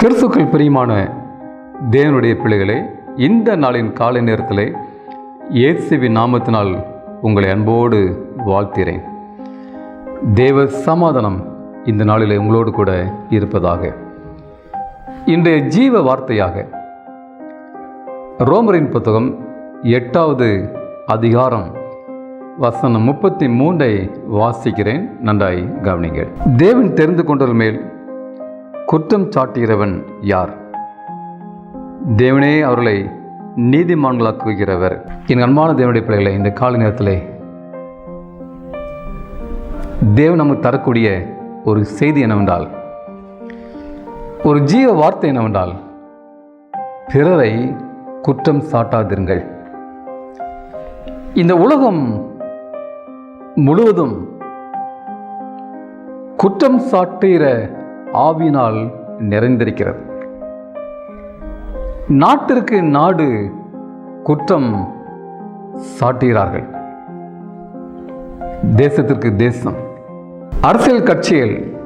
கிறிஸ்துக்கள் பிரியமான தேவனுடைய பிள்ளைகளே இந்த நாளின் காலை நேரத்தில் இயேசுவின் நாமத்தினால் உங்களை அன்போடு வாழ்த்துகிறேன். தேவ சமாதானம் இந்த நாளில் உங்களோடு கூட இருப்பதாக. இன்றைய ஜீவ வார்த்தையாக ரோமரின் புத்தகம் எட்டாவது அதிகாரம் வசனம் முப்பத்தி மூன்றை வாசிக்கிறேன். நன்றாய் கவனிங்கள். தேவன் தெரிந்து கொண்டவர் மேல் குற்றம் சாட்டுகிறவன் யார்? தேவனே அவர்களை நீதிமான்களாக்குகிறவர். என் அன்பான தேவனுடைய பிள்ளைகளை இந்த காலை நேரத்திலே தேவன் நமக்கு தரக்கூடிய ஒரு செய்தி என்னவென்றால் ஒரு ஜீவ வார்த்தை என்னவென்றால் பிறரை குற்றம் சாட்டாதிருங்கள். இந்த உலகம் முழுவதும் குற்றம் சாட்டுகிற ஆவினால் நிறைந்திருக்கிறது. நாட்டிற்கு நாடு குற்றம் சாட்டுகிறார்கள். தேசத்திற்கு தேசம். அரசியல் கட்சிகள்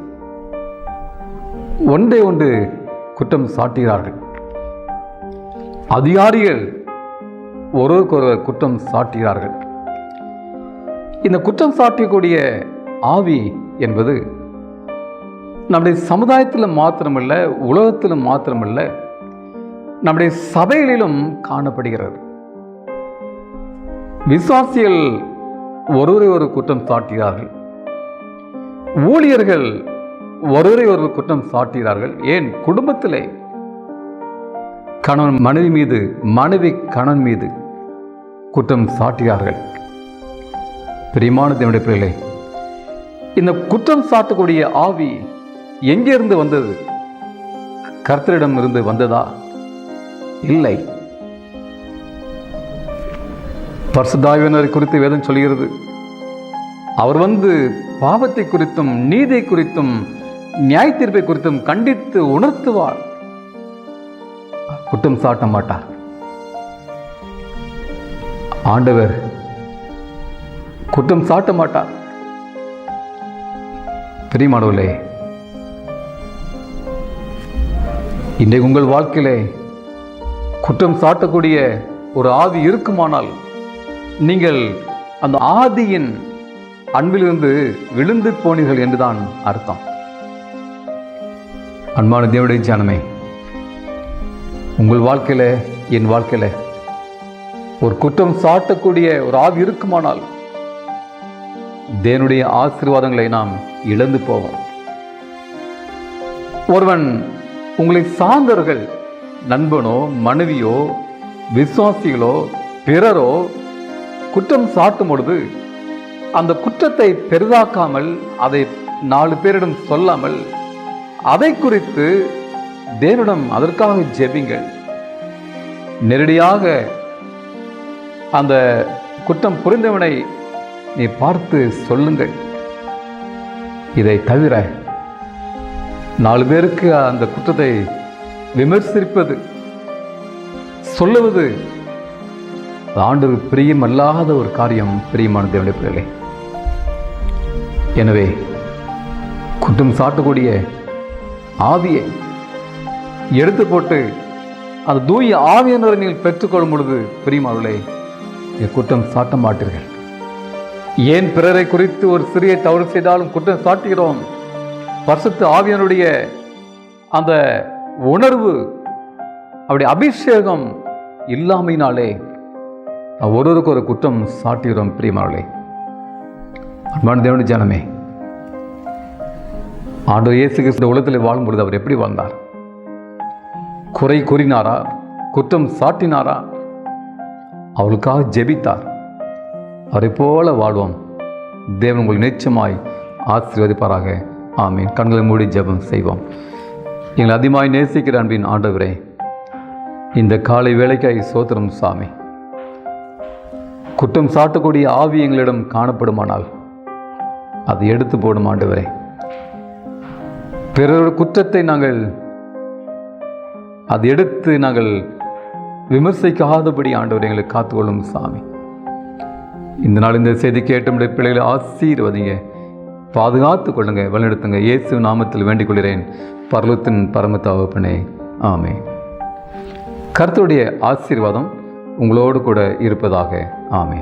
ஒன்றை ஒன்று குற்றம் சாட்டுகிறார்கள். அதிகாரிகள் ஒருவருக்கொருவர் குற்றம் சாட்டுகிறார்கள். இந்த குற்றம் சாட்டக்கூடிய ஆவி என்பது நம்முடைய சமுதாயத்தில் மாத்திரமில்லை உலகத்தில் மாத்திரமில்லை நம்முடைய சபைகளிலும் காணப்படுகிறது. விசுவாசிகள் ஒருவரை ஒரு குற்றம் சாட்டுகிறார்கள் ஊழியர்கள் ஒருவரை ஒரு குற்றம் சாட்டுகிறார்கள் ஏன்? குடும்பத்திலே. கணவன் மனைவி மீது மனைவி கணவன் மீது குற்றம் சாட்டுகிறார்கள் பிரியமான தேவனுடைய பிள்ளைகளே இந்த குற்றம் சாட்டக்கூடிய ஆவி எங்கிருந்து வந்தது? கர்த்தரிடம் இருந்து வந்ததா? இல்லை. பரிசுத்தாவினரை குறித்து வேதம் சொல்கிறது அவர் வந்து பாவத்தை குறித்தும் நீதி குறித்தும் நியாய தீர்ப்பை குறித்தும் கண்டித்து உணர்த்துவார். குற்றம் சாட்ட மாட்டார். ஆண்டவர் குற்றம் சாட்ட மாட்டார். பிரியமானவர்களே இன்றைக்கு உங்கள் வாழ்க்கையிலே குற்றம் சாட்டக்கூடிய ஒரு ஆவி இருக்குமானால் நீங்கள் அந்த ஆதியின் அன்பிலிருந்து விழுந்து போனீர்கள் என்றுதான் அர்த்தம். அன்பான தேவடைய ஜானமே உங்கள் வாழ்க்கையில என் வாழ்க்கையில ஒரு குற்றம் சாட்டக்கூடிய ஒரு ஆவி இருக்குமானால் தேவனுடைய ஆசீர்வாதங்களை நாம் இழந்து போவோம். ஒருவன் உங்களை சார்ந்தவர்கள் நண்பனோ மனைவியோ விசுவாசிகளோ பிறரோ குற்றம் சாட்டும் பொழுது அந்த குற்றத்தை பெரிதாக்காமல் அதை நாலு பேரிடம் சொல்லாமல் அதை குறித்து தேவனிடம் அதற்காக ஜெபிங்கள். நேரடியாக அந்த குற்றம் புரிந்தவனை நீ பார்த்து சொல்லுங்கள். இதை தவிர நாலு பேருக்கு அந்த குற்றத்தை விமர்சிப்பது சொல்லுவது ஆண்டு பிரியமல்லாத ஒரு காரியம் பிரியமான தேவனுடைய எனவே குற்றம் சாட்டக்கூடிய ஆவியை எடுத்து போட்டு அந்த தூய ஆவியினரை நீங்கள் பெற்றுக்கொள்ளும் பொழுது பிரியமானவர்களே குற்றம் சாட்ட மாட்டீர்கள். ஏன் பிறரை குறித்து ஒரு சிறிய தவறு செய்தாலும் குற்றம் சாட்டுகிறோம்? பரிசுத்த ஆவியனுடைய அந்த உணர்வு அப்படி அபிஷேகம் இல்லாமையினாலே ஒருவருக்கு ஒரு குற்றம் சாட்டுகிறோம் பிரியமானே அன்பான தேவனுடைய ஜனமே ஆண்டவர் இயேசு கிறிஸ்து உலகத்தில் வாழும்பொழுது அவர் எப்படி வாழ்ந்தார்? குறை கூறினாரா? குற்றம் சாட்டினாரா? அவளுக்காக ஜெபித்தார். அவரை போல வாழ்வோம். தேவன் உங்களை நிச்சயமாய் ஆசீர்வதிப்பாராக. ஆமீன். கண்களை மூடி ஜெபம் செய்வோம். எங்களை அதிகமாய் நேசிக்கிற அன்பின் ஆண்டவரே இந்த காலை வேலைக்காய் சோத்திரம் சாமி. குற்றம் சாட்டக்கூடிய ஆவி எங்களிடம் காணப்படுமானால் அதை எடுத்து போடும் ஆண்டவரே. பிறரோட குற்றத்தை நாங்கள் அதை எடுத்து நாங்கள் விமர்சிக்காதபடி ஆண்டவர் எங்களை காத்துக்கொள்ளும் சாமி. இந்த நாள் இந்த செய்தி கேட்ட பிள்ளைகளை ஆசீர்வதிங்க. பாதுகாத்து கொள்ளுங்க வழிநடத்துங்க. இயேசு நாமத்தில் வேண்டிக் கொள்கிறேன் பரலத்தின் பரமத்தாவப்பனே ஆமே கருத்துடைய ஆசீர்வாதம் உங்களோடு கூட இருப்பதாக. ஆமே